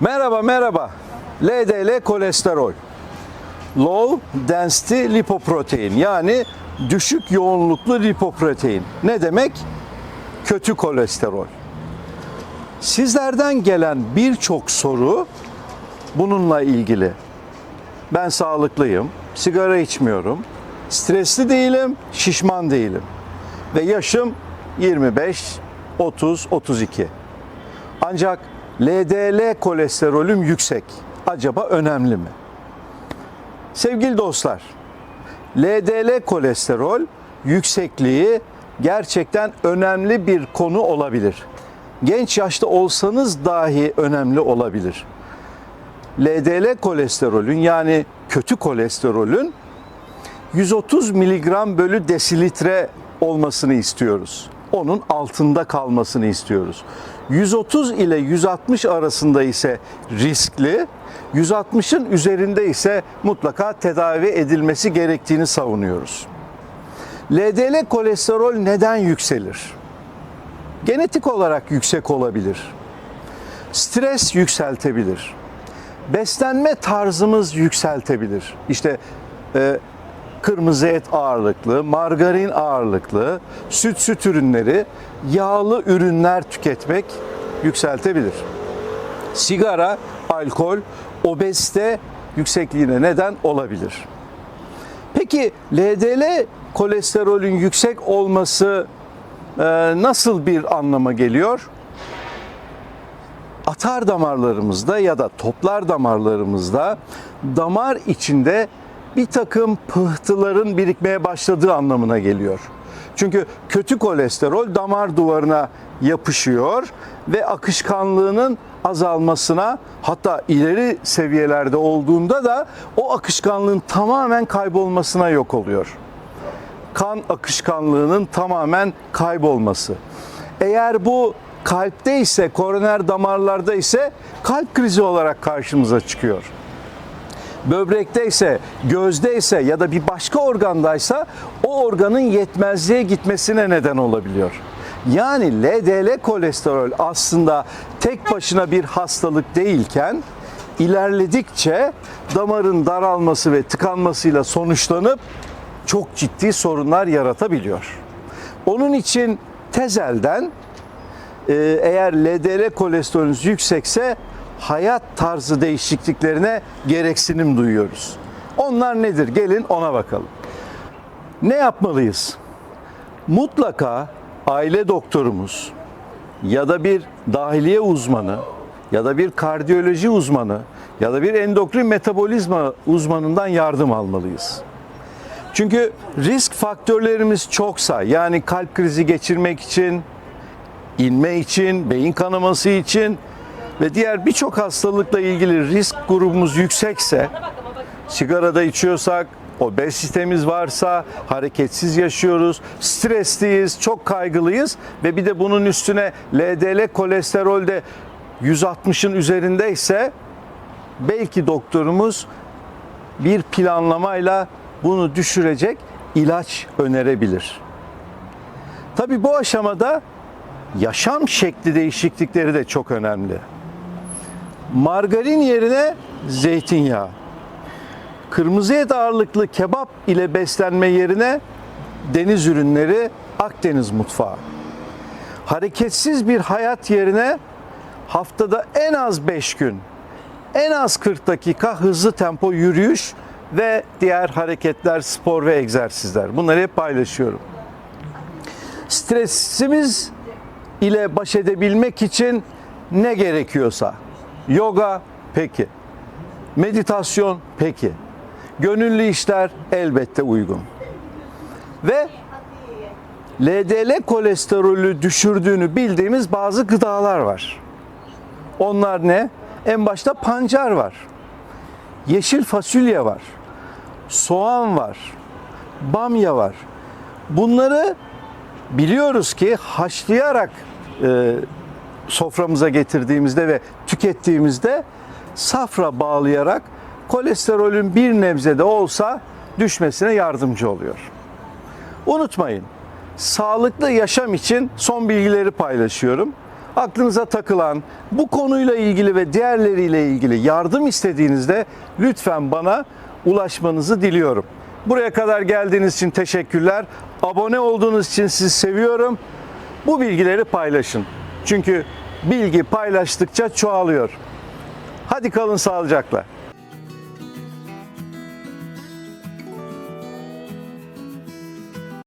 Merhaba merhaba. LDL kolesterol. Low density lipoprotein yani düşük yoğunluklu lipoprotein. Ne demek? Kötü kolesterol. Sizlerden gelen birçok soru bununla ilgili. Ben sağlıklıyım, sigara içmiyorum, stresli değilim, şişman değilim ve yaşım 25, 30, 32. Ancak LDL kolesterolüm yüksek. Acaba önemli mi? Sevgili dostlar, LDL kolesterol yüksekliği gerçekten önemli bir konu olabilir. Genç yaşta olsanız dahi önemli olabilir. LDL kolesterolün yani kötü kolesterolün 130 miligram bölü desilitre olmasını istiyoruz. Onun altında kalmasını istiyoruz. 130 ile 160 arasında ise riskli, 160'ın üzerinde ise mutlaka tedavi edilmesi gerektiğini savunuyoruz. LDL kolesterol neden yükselir? Genetik olarak yüksek olabilir. Stres yükseltebilir beslenme tarzımız yükseltebilir. İşte e, kırmızı et ağırlıklı, margarin ağırlıklı, süt süt ürünleri, yağlı ürünler tüketmek yükseltebilir. Sigara, alkol, obezite yüksekliğine neden olabilir. Peki LDL kolesterolün yüksek olması e, nasıl bir anlama geliyor? atar damarlarımızda ya da toplar damarlarımızda damar içinde bir takım pıhtıların birikmeye başladığı anlamına geliyor. Çünkü kötü kolesterol damar duvarına yapışıyor ve akışkanlığının azalmasına hatta ileri seviyelerde olduğunda da o akışkanlığın tamamen kaybolmasına yok oluyor. Kan akışkanlığının tamamen kaybolması. Eğer bu kalpte ise, koroner damarlarda ise kalp krizi olarak karşımıza çıkıyor. Böbrekte ise, gözde ise ya da bir başka organdaysa o organın yetmezliğe gitmesine neden olabiliyor. Yani LDL kolesterol aslında tek başına bir hastalık değilken ilerledikçe damarın daralması ve tıkanmasıyla sonuçlanıp çok ciddi sorunlar yaratabiliyor. Onun için tezelden eğer LDL kolesterolünüz yüksekse hayat tarzı değişikliklerine gereksinim duyuyoruz. Onlar nedir? Gelin ona bakalım. Ne yapmalıyız? Mutlaka aile doktorumuz ya da bir dahiliye uzmanı ya da bir kardiyoloji uzmanı ya da bir endokrin metabolizma uzmanından yardım almalıyız. Çünkü risk faktörlerimiz çoksa yani kalp krizi geçirmek için, inme için, beyin kanaması için ve diğer birçok hastalıkla ilgili risk grubumuz yüksekse, sigarada içiyorsak, obezitemiz varsa, hareketsiz yaşıyoruz, stresliyiz, çok kaygılıyız ve bir de bunun üstüne LDL kolesterol de 160'ın üzerindeyse belki doktorumuz bir planlamayla bunu düşürecek ilaç önerebilir. Tabii bu aşamada yaşam şekli değişiklikleri de çok önemli. Margarin yerine zeytinyağı. Kırmızı et ağırlıklı kebap ile beslenme yerine deniz ürünleri Akdeniz mutfağı. Hareketsiz bir hayat yerine haftada en az 5 gün, en az 40 dakika hızlı tempo yürüyüş ve diğer hareketler, spor ve egzersizler. Bunları hep paylaşıyorum. Stresimiz ile baş edebilmek için ne gerekiyorsa. Yoga peki. Meditasyon peki. Gönüllü işler elbette uygun. Ve LDL kolesterolü düşürdüğünü bildiğimiz bazı gıdalar var. Onlar ne? En başta pancar var. Yeşil fasulye var. Soğan var. Bamya var. Bunları biliyoruz ki haşlayarak e, soframıza getirdiğimizde ve tükettiğimizde safra bağlayarak kolesterolün bir nebze de olsa düşmesine yardımcı oluyor. Unutmayın, sağlıklı yaşam için son bilgileri paylaşıyorum. aklınıza takılan bu konuyla ilgili ve diğerleriyle ilgili yardım istediğinizde lütfen bana ulaşmanızı diliyorum. Buraya kadar geldiğiniz için teşekkürler. Abone olduğunuz için sizi seviyorum. Bu bilgileri paylaşın. Çünkü bilgi paylaştıkça çoğalıyor. Hadi kalın sağlıcakla.